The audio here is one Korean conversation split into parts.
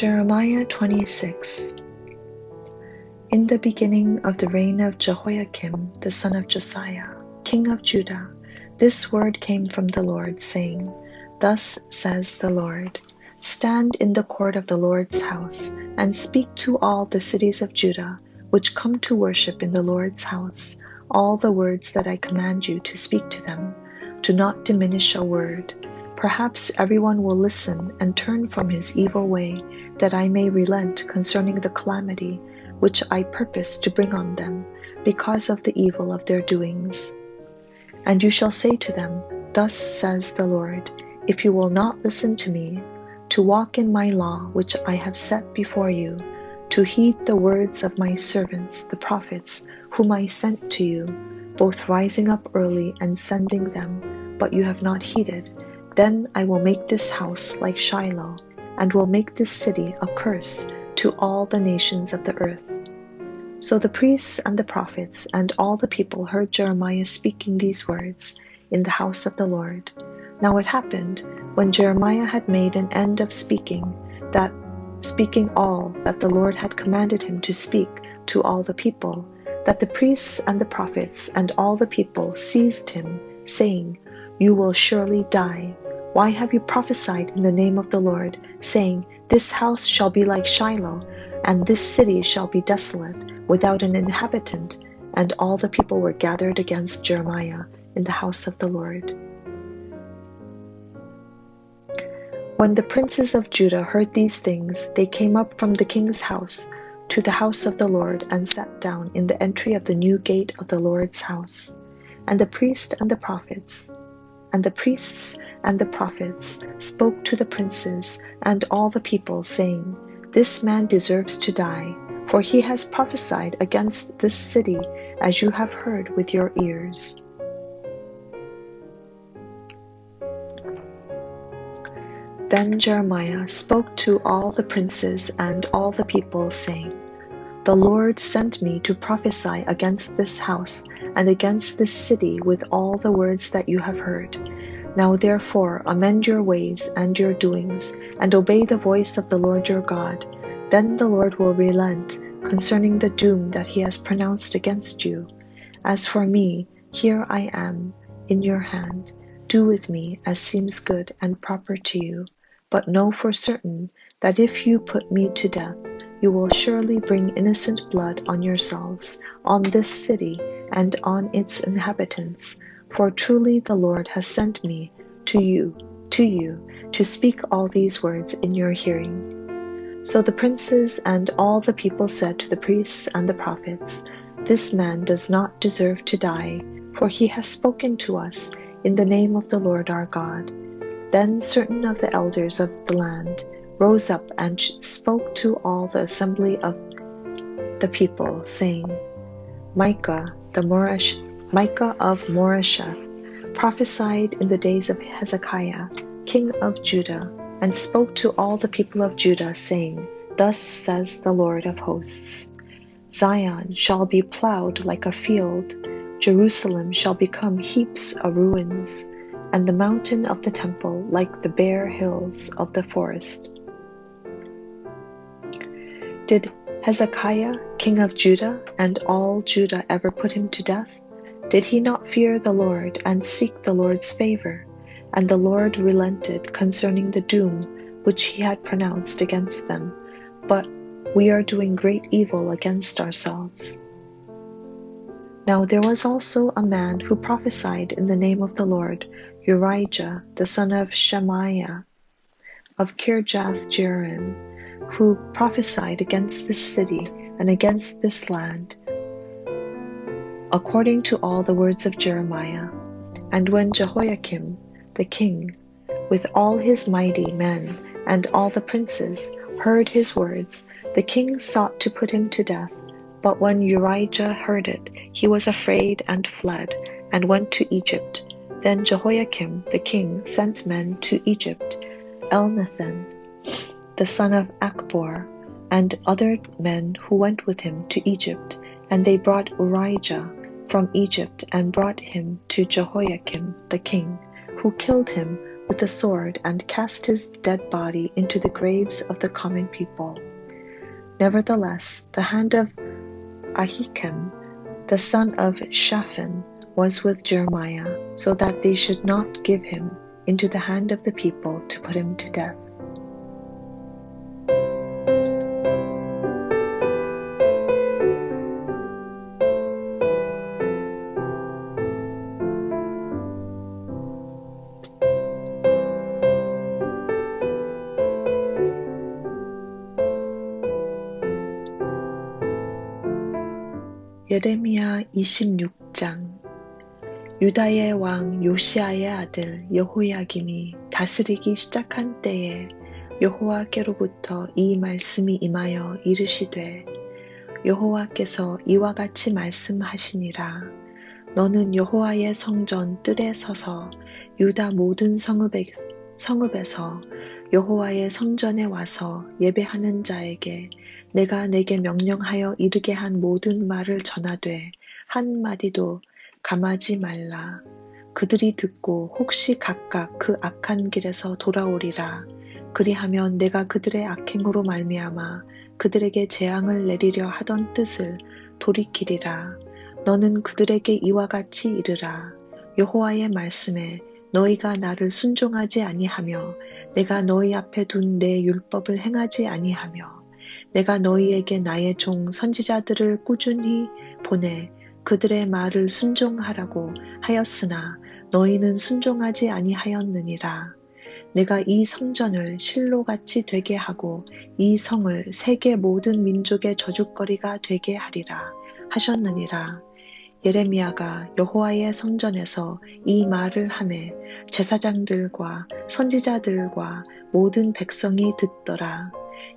Jeremiah 26 In the beginning of the reign of Jehoiakim the son of Josiah, king of Judah, this word came from the Lord, saying, Thus says the Lord Stand in the court of the Lord's house, and speak to all the cities of Judah, which come to worship in the Lord's house, all the words that I command you to speak to them. Do not diminish a word. Perhaps everyone will listen and turn from his evil way, that I may relent concerning the calamity which I purpose to bring on them, because of the evil of their doings. And you shall say to them, Thus says the Lord, if you will not listen to me, to walk in my law which I have set before you, to heed the words of my servants, the prophets, whom I sent to you, both rising up early and sending them, but you have not heeded, then I will make this house like Shiloh, and will make this city a curse to all the nations of the earth. So the priests and the prophets and all the people heard Jeremiah speaking these words in the house of the Lord. Now it happened, when Jeremiah had made an end of speaking, that speaking all that the Lord had commanded him to speak to all the people, that the priests and the prophets and all the people seized him, saying, You will surely die. Why have you prophesied in the name of the Lord, saying, This house shall be like Shiloh, and this city shall be desolate, without an inhabitant? And all the people were gathered against Jeremiah in the house of the Lord. When the princes of Judah heard these things, they came up from the king's house to the house of the Lord and sat down in the entry of the new gate of the Lord's house. And the priest and the prophets, and the priests and the prophets spoke to the princes and all the people, saying, This man deserves to die, for he has prophesied against this city, as you have heard with your ears. Then Jeremiah spoke to all the princes and all the people, saying, The Lord sent me to prophesy against this house and against this city with all the words that you have heard. Now therefore amend your ways and your doings, and obey the voice of the Lord your God. Then the Lord will relent concerning the doom that he has pronounced against you. As for me, here I am in your hand. Do with me as seems good and proper to you. But know for certain that if you put me to death, you will surely bring innocent blood on yourselves, on this city, and on its inhabitants for truly the Lord has sent me to you, to you, to speak all these words in your hearing. So the princes and all the people said to the priests and the prophets, This man does not deserve to die, for he has spoken to us in the name of the Lord our God. Then certain of the elders of the land rose up and spoke to all the assembly of the people, saying, Micah the Moresh Micah of Moresheth prophesied in the days of Hezekiah, king of Judah, and spoke to all the people of Judah, saying, Thus says the Lord of hosts Zion shall be plowed like a field, Jerusalem shall become heaps of ruins, and the mountain of the temple like the bare hills of the forest. Did Hezekiah, king of Judah, and all Judah ever put him to death? Did he not fear the Lord and seek the Lord's favor? And the Lord relented concerning the doom which he had pronounced against them. But we are doing great evil against ourselves. Now there was also a man who prophesied in the name of the Lord, Urijah, the son of Shemaiah, of Kirjath Jearim, who prophesied against this city and against this land according to all the words of Jeremiah. And when Jehoiakim the king, with all his mighty men and all the princes, heard his words, the king sought to put him to death. But when Urijah heard it, he was afraid and fled, and went to Egypt. Then Jehoiakim the king sent men to Egypt, Elnathan, the son of Akbor, and other men who went with him to Egypt, and they brought Urijah from Egypt and brought him to Jehoiakim the king, who killed him with the sword and cast his dead body into the graves of the common people. Nevertheless, the hand of Ahikam, the son of Shaphan, was with Jeremiah, so that they should not give him into the hand of the people to put him to death. 예레미야 26장. 유다의 왕 요시아의 아들 여호야김이 다스리기 시작한 때에 여호와께로부터 이 말씀이 임하여 이르시되 여호와께서 이와 같이 말씀하시니라. 너는 여호와의 성전 뜰에 서서 유다 모든 성읍에, 성읍에서 여호와의 성전에 와서 예배하는 자에게 내가 내게 명령하여 이르게 한 모든 말을 전하되 한 마디도 감하지 말라. 그들이 듣고 혹시 각각 그 악한 길에서 돌아오리라. 그리하면 내가 그들의 악행으로 말미암아 그들에게 재앙을 내리려 하던 뜻을 돌이키리라. 너는 그들에게 이와 같이 이르라. 여호와의 말씀에 너희가 나를 순종하지 아니하며 내가 너희 앞에 둔 내 율법을 행하지 아니하며 내가 너희에게 나의 종 선지자들을 꾸준히 보내 그들의 말을 순종하라고 하였으나 너희는 순종하지 아니하였느니라. 내가 이 성전을 실로같이 되게 하고 이 성을 세계 모든 민족의 저주거리가 되게 하리라 하셨느니라. 예레미야가 여호와의 성전에서 이 말을 하매 제사장들과 선지자들과 모든 백성이 듣더라.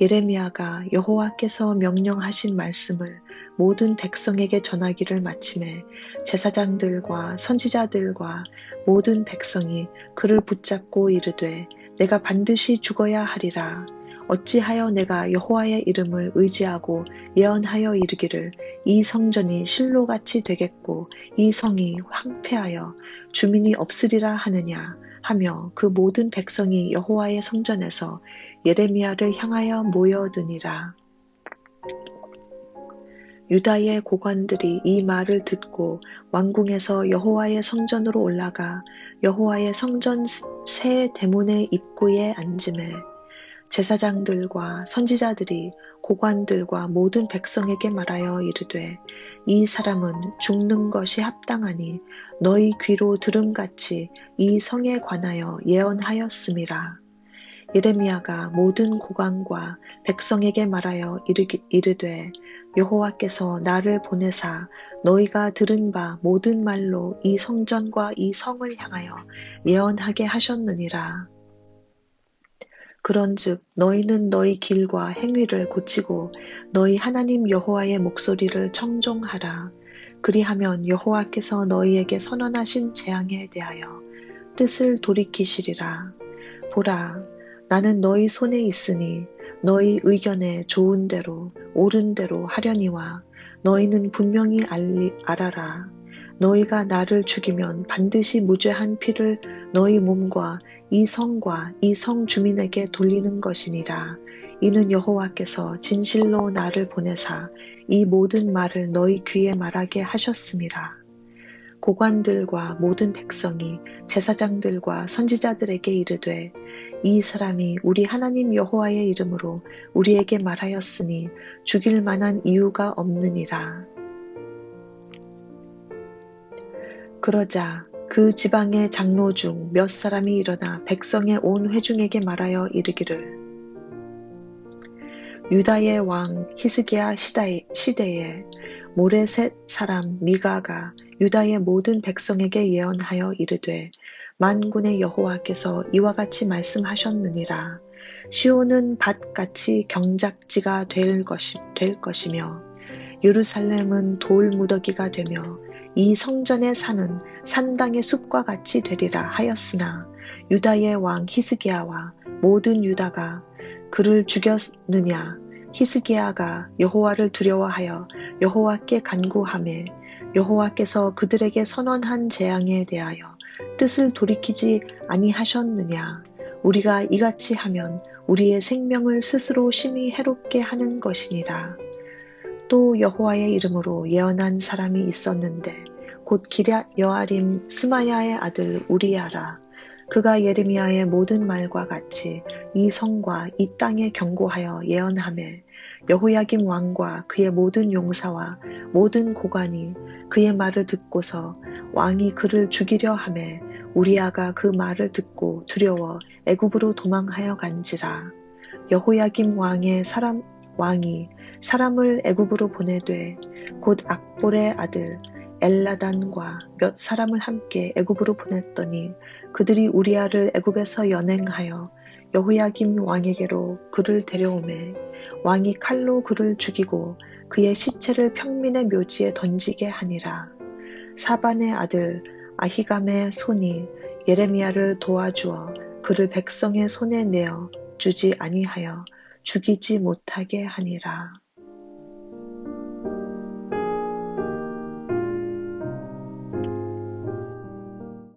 예레미야가 여호와께서 명령하신 말씀을 모든 백성에게 전하기를 마침에 제사장들과 선지자들과 모든 백성이 그를 붙잡고 이르되 내가 반드시 죽어야 하리라 어찌하여 내가 여호와의 이름을 의지하고 예언하여 이르기를 이 성전이 실로같이 되겠고 이 성이 황폐하여 주민이 없으리라 하느냐 하며 그 모든 백성이 여호와의 성전에서 예레미야를 향하여 모여드니라. 유다의 고관들이 이 말을 듣고 왕궁에서 여호와의 성전으로 올라가 여호와의 성전 새 대문의 입구에 앉음에 제사장들과 선지자들이 고관들과 모든 백성에게 말하여 이르되 이 사람은 죽는 것이 합당하니 너희 귀로 들음같이 이 성에 관하여 예언하였음이라. 예레미야가 모든 고관과 백성에게 말하여 이르되 여호와께서 나를 보내사 너희가 들은 바 모든 말로 이 성전과 이 성을 향하여 예언하게 하셨느니라. 그런즉 너희는 너희 길과 행위를 고치고 너희 하나님 여호와의 목소리를 청종하라. 그리하면 여호와께서 너희에게 선언하신 재앙에 대하여 뜻을 돌이키시리라. 보라, 나는 너희 손에 있으니 너희 의견에 좋은 대로 옳은 대로 하려니와 너희는 분명히 알리, 알아라. 너희가 나를 죽이면 반드시 무죄한 피를 너희 몸과 이 성과 이 성 주민에게 돌리는 것이니라. 이는 여호와께서 진실로 나를 보내사 이 모든 말을 너희 귀에 말하게 하셨습니다. 고관들과 모든 백성이 제사장들과 선지자들에게 이르되 이 사람이 우리 하나님 여호와의 이름으로 우리에게 말하였으니 죽일 만한 이유가 없느니라. 그러자 그 지방의 장로 중 몇 사람이 일어나 백성의 온 회중에게 말하여 이르기를 유다의 왕 히스기야 시대에 모레셋 사람 미가가 유다의 모든 백성에게 예언하여 이르되 만군의 여호와께서 이와 같이 말씀하셨느니라. 시온은 밭같이 경작지가 될, 것이, 될 것이며 예루살렘은 돌 무더기가 되며 이 성전의 산은 산당의 숲과 같이 되리라 하였으나 유다의 왕 히스기야와 모든 유다가 그를 죽였느냐? 히스기야가 여호와를 두려워하여 여호와께 간구하며 여호와께서 그들에게 선언한 재앙에 대하여 뜻을 돌이키지 아니하셨느냐? 우리가 이같이 하면 우리의 생명을 스스로 심히 해롭게 하는 것이니라 또 여호와의 이름으로 예언한 사람이 있었는데 곧 기랴 여아림 스마야의 아들 우리야라. 그가 예레미야의 모든 말과 같이 이 성과 이 땅에 경고하여 예언하매 여호야김 왕과 그의 모든 용사와 모든 고관이 그의 말을 듣고서 왕이 그를 죽이려 하매 우리아가 그 말을 듣고 두려워 애굽으로 도망하여 간지라. 여호야김 왕의 사람 왕이 사람을 애굽으로 보내되 곧 악볼의 아들 엘라단과 몇 사람을 함께 애굽으로 보냈더니 그들이 우리아를 애굽에서 연행하여 여호야김 왕에게로 그를 데려오매 왕이 칼로 그를 죽이고 그의 시체를 평민의 묘지에 던지게 하니라. 사반의 아들 아히감의 손이 예레미야를 도와주어 그를 백성의 손에 내어 주지 아니하여 죽이지 못하게 하니라.